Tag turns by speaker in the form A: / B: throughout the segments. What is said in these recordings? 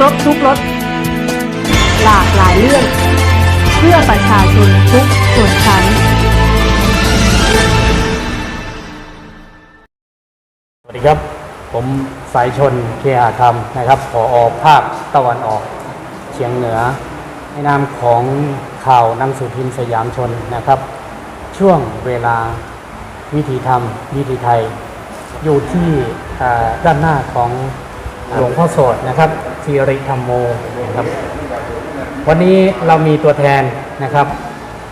A: ครบทุกรสหลากหลายเรื่อง เพื่อประชาชนทุกส่วนชั้น
B: สวัสดีครับ ผมสายชนเคหาธรรมนะครับผออภาคตะวันออกเฉียงเหนือในนามของข่าวนังสือพิมพ์สยามชนนะครับ ช่วงเวลาวิธีธรรม วิธีไทย อยู่ที่ด้านหน้าของหลวงพ่อโสดนะครับ ทีริธรรมโมนะครับ วันนี้เรามีตัวแทนนะครับ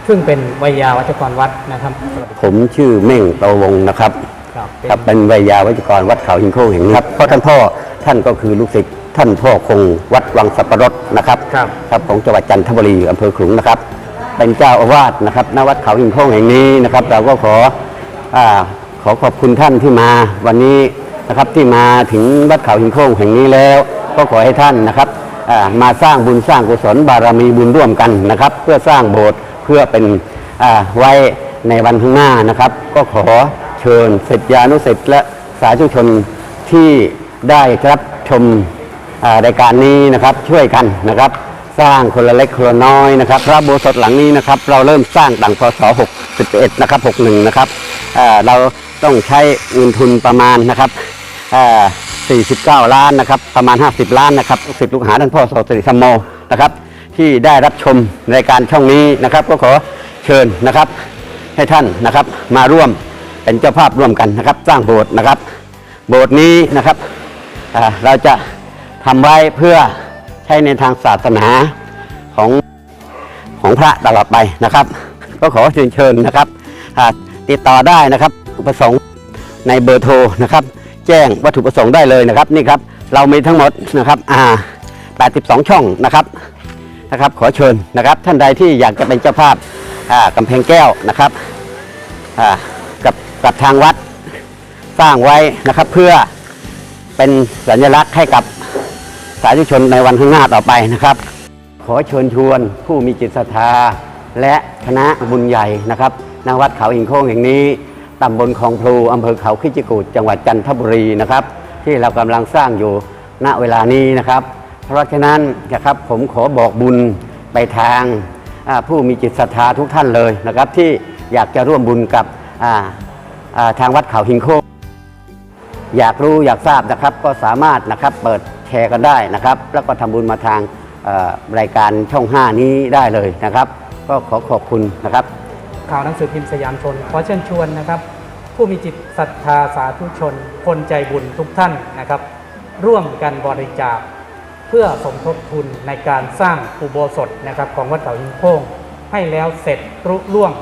B: ซึ่งเป็นวิยาวัจกรวัดนะครับสวัสดี
C: ผมชื่อเม่งโตวงนะครับ
B: ครับเป็น
C: ครับเป็นวิยาวัจกรวัดเขาหินโค้งแห่งนี้ครับเพราะท่านพ่อท่านก็คือลูกศิษย์ท่านพ่อคงวัดวังสับปะรดนะครับ
B: ครับ
C: ครับของจังหวัดจันทบุรีอำเภอขลุงนะครับ เป็นเจ้าอาวาสนะครับณวัดเขาหินโค้งแห่งนี้นะครับ เราก็ขออ่าขอขอบคุณท่านที่มาวันนี้นะครับที่มาถึงวัดเขาหินโค้งแห่งนี้แล้ว ก็ขอให้ท่านนะครับมาสร้างบุญสร้างกุศลบารมีบุญร่วมกันนะครับ เพื่อสร้างโบสถ์เพื่อเป็นไว้ในวันข้างหน้านะครับ ก็ขอเชิญศิษยานุศิษย์และสาธุชนที่ได้รับชมรายการนี้นะครับช่วยกันนะครับ สร้างคนละเล็กคนละน้อยนะครับ พระโบสถ์หลังนี้นะครับ เราเริ่มสร้างตั้งพศ61นะครับ61นะครับเราต้องใช้เงินทุนประมาณนะครับ 49 ล้านนะครับ ประมาณ 50 ล้านนะครับลูกศิษย์ลูกหาท่านพ่อโสติธรรมโมนะครับ ที่ได้รับชมรายการช่องนี้นะครับ ก็ขอเชิญนะครับ ให้ท่านนะครับ มาร่วมเป็นเจ้าภาพร่วมกันนะครับ สร้างโบสถ์นะครับ โบสถ์นี้นะครับเราจะทำไว้เพื่อใช้ในทางศาสนาของของพระตลอดไปนะครับ ก็ขอเชิญเชิญนะครับติดต่อได้นะครับประสงค์ในเบอร์โทรนะครับ แจ้งวัตถุประสงค์ได้เลยนะครับนี่ครับเรามีทั้งหมดนะครับอ่า82 ช่องนะครับนะครับ ขอเชิญนะครับท่านใดที่อยากจะเป็นเจ้าภาพอ่ากำแพงแก้วนะครับอ่ากับกับทางวัดสร้างไว้นะครับเพื่อเป็นสัญลักษณ์ให้กับสาธุชนในวันข้างหน้าต่อไปนะครับ ขอเชิญชวนผู้มีจิตศรัทธาและคณะบุญใหญ่นะครับณวัดเขาอิงโค้งแห่งนี้ ตำบลคลองพลูอำเภอเขาคิจิกูดจังหวัดจันทบุรีนะครับ ที่เรากำลังสร้างอยู่ณเวลานี้นะครับ เพราะฉะนั้นนะครับผมขอบอกบุญไปทางผู้มีจิตศรัทธาทุกท่านเลยนะครับ ที่อยากจะร่วมบุญกับทางวัดเขาหิงโคงอยากรู้อยากทราบนะครับก็สามารถนะครับเปิดแชร์กันได้นะครับ แล้วก็ทำบุญมาทางรายการช่อง 5 นี้ได้เลยนะครับ ก็ขอขอบคุณนะครับ
B: ข่าวหนังสือพิมพ์สยามชน ขอเชิญชวนนะครับ ผู้มีจิตศรัทธาสาธุชน คนใจบุญทุกท่านนะครับ ร่วมกันบริจาคเพื่อสมทบทุนในการสร้างอุโบสถนะครับของวัดเขาหินโค้งให้แล้วเสร็จรุล่วง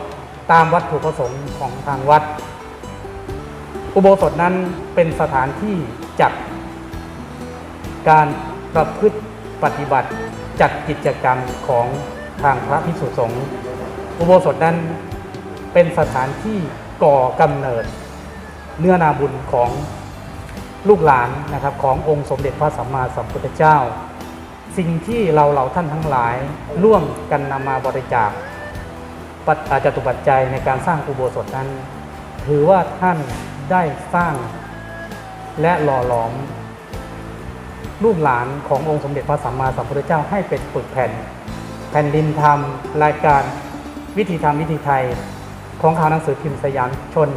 B: ตามวัตถุประสงค์ของทางวัด อุโบสถนั้นเป็นสถานที่จัดการประพฤติปฏิบัติจัดกิจกรรมของทางพระพิสุสงฆ์อุโบสถนั้น เป็นสถานที่ก่อกำเนิดเนื้อนาบุญของลูกหลานนะครับขององค์สมเด็จพระสัมมาสัมพุทธเจ้า สิ่งที่เราเหล่าท่านทั้งหลายร่วมกันนำมาบริจาคปัจจตุปัจจัยในการสร้างอุโบสถนั้น ถือว่าท่านได้สร้างและหล่อหลอมลูกหลานขององค์สมเด็จพระสัมมาสัมพุทธเจ้าให้เป็นปึกแผ่น แผ่นดินธรรมรายการวิธีธรรมวิธีไทย ของข่าวหนังสือพิมพ์สยามชน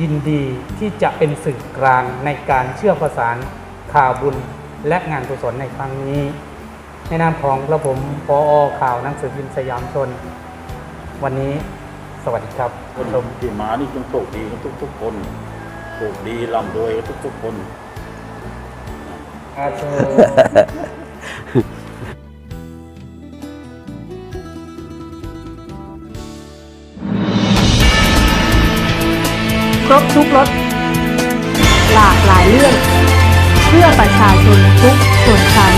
B: ยินดีที่จะเป็นสื่อกลางในการเชื่อมประสานข่าวบุญและงานกุศลในครั้งนี้ ในนามของกระผมปอข่าวหนังสือพิมพ์สยามชน วันนี้สวัสดีครับ
D: คนที่มานี่ต้องโชคดีกันทุก ๆ คนโชคดีร่ำรวยกันทุก ๆ คน
B: อาโช
A: ครบทุกรสหลากหลายเรื่อง เพื่อประชาชนทุกส่วนชั้น